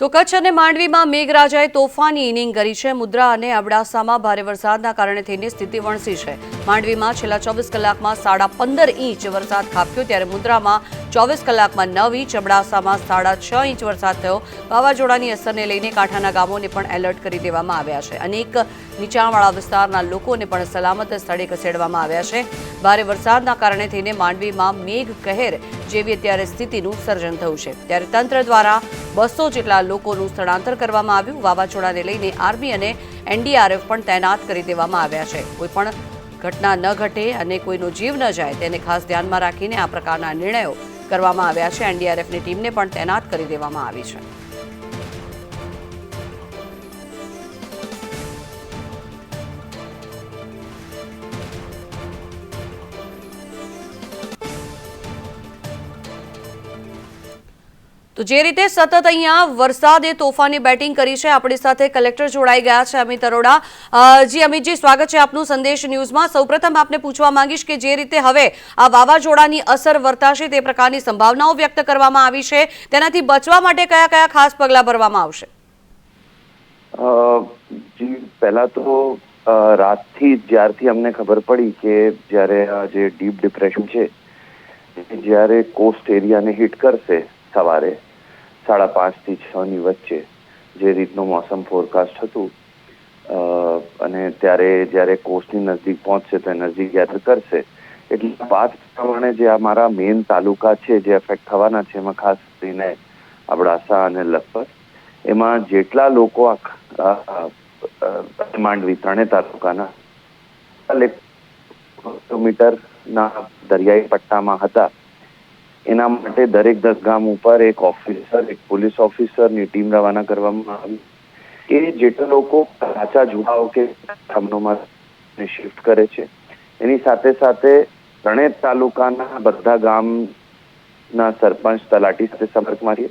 તો કચ્છ અને માંડવીમાં મેઘરાજાએ તોફાની ઇનિંગ કરી છે. મુદ્રા અને અબડાસામાં ભારે વરસાદના કારણે થઈને સ્થિતિ વણસી છે. માંડવીમાં છેલ્લા ચોવીસ કલાકમાં સાડા પંદર ઇંચ વરસાદ ખાબક્યો ત્યારે મુદ્રામાં ચોવીસ કલાકમાં નવ ઇંચ, અબડાસામાં સાડા છ ઇંચ વરસાદ થયો. વાવાઝોડાની અસરને લઈને કાંઠાના ગામોને પણ એલર્ટ કરી દેવામાં આવ્યા છે. અનેક નીચાણવાળા વિસ્તારના લોકોને પણ સલામત સ્થળે ખસેડવામાં આવ્યા છે. ભારે વરસાદના કારણે થઈને માંડવીમાં મેઘ કહેર જેવી અત્યારે સ્થિતિનું સર્જન થયું છે. ત્યારે તંત્ર દ્વારા બસો જેટલા લોકોનું સ્થળાંતર કરવામાં આવ્યું. વાવાઝોડાને લઈને આર્મી અને એનડીઆરએફ પણ તૈનાત કરી દેવામાં આવ્યા છે. કોઈ પણ ઘટના ન ઘટે અને કોઈનો જીવ ન જાય તેને ખાસ ધ્યાનમાં રાખીને આ પ્રકારના નિર્ણયો કરવામાં આવ્યા છે. એનડીઆરએફની ટીમને પણ તૈનાત કરી દેવામાં આવી છે. તો જે રીતે સતત અહીંયા વરસાદે તોફાની બેટિંગ કરી છે, આપણી સાથે કલેક્ટર જોડાઈ ગયા છે અમિત અરોડા. જી અમિતજી, સ્વાગત છે આપનું સંદેશ ન્યૂઝમાં. સૌપ્રથમ આપને પૂછવા માંગીશ કે જે રીતે હવે આ વાવાઝોડાની અસર વર્તાશે તે પ્રકારની સંભાવનાઓ વ્યક્ત કરવામાં આવી છે. તેનાથી બચવા માટે કયા કયા ખાસ પગલાં ભરવામાં આવશે? જી, પહેલા તો રાતથી જ્યારથી અમને ખબર પડી કે જ્યારે આ જે ડીપ ડિપ્રેશન છે જ્યારે કોસ્ટ એરિયાને હિટ કરશે સવારે સાડા પાંચથી છ ની વચ્ચે જે રીતનું મોસમ ફોરકાસ્ટ હતું અને ત્યારે જ્યારે કોસ્ટની નજદીક પહોંચશે તો એનર્જી ગેધર કરશે. એટલે પાથ પ્રમાણે જે અમારા મેઇન તાલુકા છે જે એફેક્ટ થવાના છે, એમાં ખાસ કરીને અબડાસા અને લખપત, એમાં જેટલા લોકો માંડવી ત્રણે તાલુકાના કિલોમીટરના દરિયાઈ પટ્ટામાં હતા એના માટે દરેક દસ ગામ ઉપર એક ઓફિસર એક પોલીસ ઓફિસરની ટીમ રવાના કરવામાં આવી. એ જેટલા લોકો કાચા જુવાઓ કે ગામનોમાં શિફ્ટ કરે છે. એની સાથે સાથે ત્રણેય તાલુકાના બધા ગામના સરપંચ તલાટી સાથે સંપર્ક મારીએ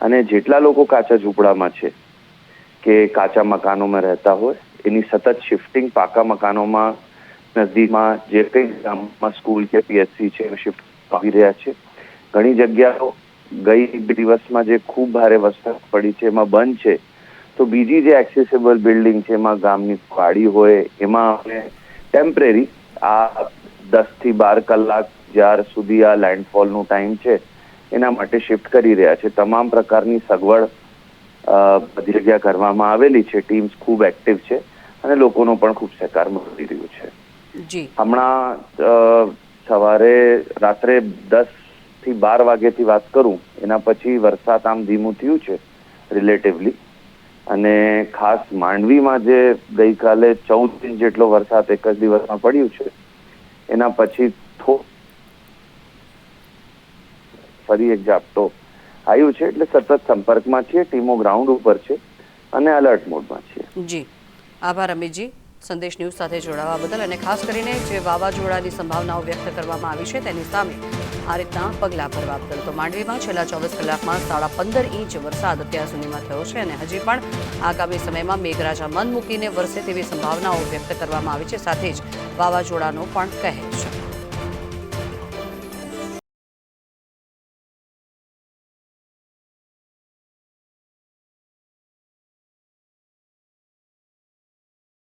અને જેટલા લોકો કાચા ઝૂંપડામાં છે કે કાચા મકાનોમાં રહેતા હોય, એની સતત શિફ્ટિંગ પાકા મકાનોમાં, નદીમાં, જે કંઈ ગામમાં સ્કૂલ કે પીએચસી છે, એ શિફ્ટ આવી રહ્યા છે. ઘણી જગ્યાઓ ગઈ દિવસમાં જે ખૂબ ભારે વરસાદ પડી છે એમાં બંધ છે. તો બીજી જે એક્સેસિબલ બિલ્ડિંગ છે એમાં ગામની વાડી હોય એમાં અમે ટેમ્પરેરી આ દસથી બાર કલાક જ્યાર સુધી આ લેન્ડફોલનું ટાઈમ છે એના માટે શિફ્ટ કરી રહ્યા છે. તમામ પ્રકારની સગવડ બધી જગ્યા કરવામાં આવેલી છે. ટીમ્સ ખૂબ એક્ટિવ છે અને લોકોનો પણ ખૂબ સહકાર મળી રહ્યો છે. હમણાં સવારે રાત્રે દસ થી બાર વાગ્યાથી વાત કરું, એના પછી વરસાદ આમ ધીમું થયું છે રિલેટિવલી અને ખાસ માંડવીમાં જે ગઈકાલે ચૌદ ઇંચ જેટલો વરસાદ એક જ દિવસમાં પડ્યું છે, એના પછી ફરી એક ઝાપટો આવ્યું છે, એટલે સતત સંપર્કમાં છીએ, ટીમો ગ્રાઉન્ડ ઉપર છે, અને અલર્ટ મોડમાં છીએ. જી. આભાર, અમિતજી. સંદેશ ન્યૂઝ સાથે જોડાવા બદલ અને ખાસ કરીને જે વાવાઝોડાની સંભાવનાઓ વ્યક્ત કરવામાં આવી છે તેની સામે આ રીતના પગલાં ભરવા બદલ તો માંડવીમાં છેલ્લા ચોવીસ કલાકમાં સાડા પંદર ઇંચ વરસાદ અત્યાર સુધીમાં થયો છે અને હજી પણ આગામી સમયમાં મેઘરાજા મન મૂકીને વરસે તેવી સંભાવનાઓ વ્યક્ત કરવામાં આવી છે સાથે જ વાવાઝોડાનો પણ કહેર છે.